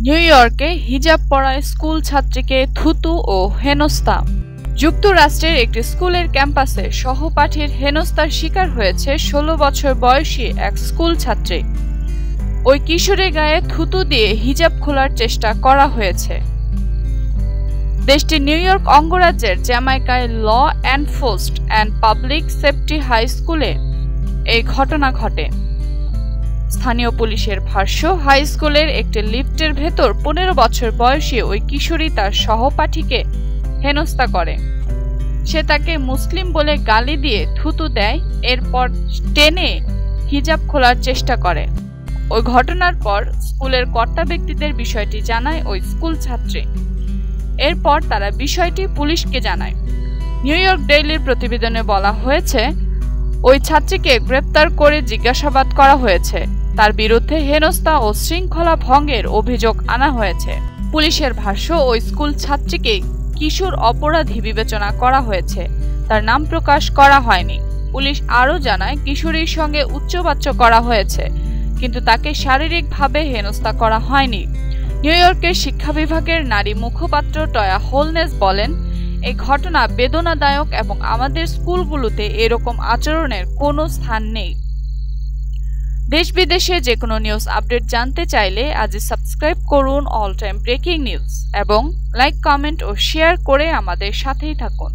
New ইয়র্কে হিজাব পরা স্কুল ছাত্রীকে থুতু ও হেনস্তা যুক্তরাষ্ট্রের একটি স্কুলের ক্যাম্পাসে সহপাঠীর হেনস্তার শিকার হয়েছে ষোলো বছর বয়সী এক স্কুল ছাত্রী। ওই কিশোরের গায়ে থুতু দিয়ে হিজাব খোলার চেষ্টা করা হয়েছে। দেশটির নিউ ইয়র্ক অঙ্গরাজ্যের জ্যামাইকায় law enforced and public safety high স্কুলে এই ঘটনা ঘটে। স্থানীয় পুলিশের ভাষ্য, হাই স্কুলের একটি লিফটের ভেতর পনেরো বছর বয়সী ওই কিশোরী তার সহপাঠীকে হেনস্থা করে। সে তাকে মুসলিম বলে গালি দিয়ে থুতু দেয়, এরপর টেনে হিজাব খোলার চেষ্টা করে। ওই ঘটনার পর স্কুলের কর্তা ব্যক্তিদের বিষয়টি জানায় ওই স্কুল ছাত্রী। এরপর তারা বিষয়টি পুলিশকে জানায়। নিউ ইয়র্ক ডেইলির প্রতিবেদনে বলা হয়েছে ওই ছাত্রীকে গ্রেপ্তার করে জিজ্ঞাসাবাদ করা হয়েছে। তার বিরুদ্ধে হেনস্থা ও শৃঙ্খলা ভঙ্গের অভিযোগ আনা হয়েছে। পুলিশের ভাষ্য, ওই স্কুল ছাত্রীকে কিশোর অপরাধী বিবেচনা করা হয়েছে। তার নাম প্রকাশ করা হয়নি। পুলিশ আরও জানায়, কিশোরীর সঙ্গে উচ্চবাচ্য করা হয়েছে, কিন্তু তাকে শারীরিকভাবে হেনস্থা করা হয়নি। নিউ ইয়র্কের শিক্ষা বিভাগের নারী মুখপাত্র টয়া হোলনেস বলেন এই ঘটনা বেদনাদায়ক এবং আমাদের স্কুলগুলোতে এরকম আচরণের কোনো স্থান নেই। দেশ বিদেশে যে কোনো নিউজ আপডেট জানতে চাইলে আজ সাবস্ক্রাইব করুন অল টাইম ব্রেকিং নিউজ এবং লাইক, কমেন্ট ও শেয়ার করে আমাদের সাথেই থাকুন।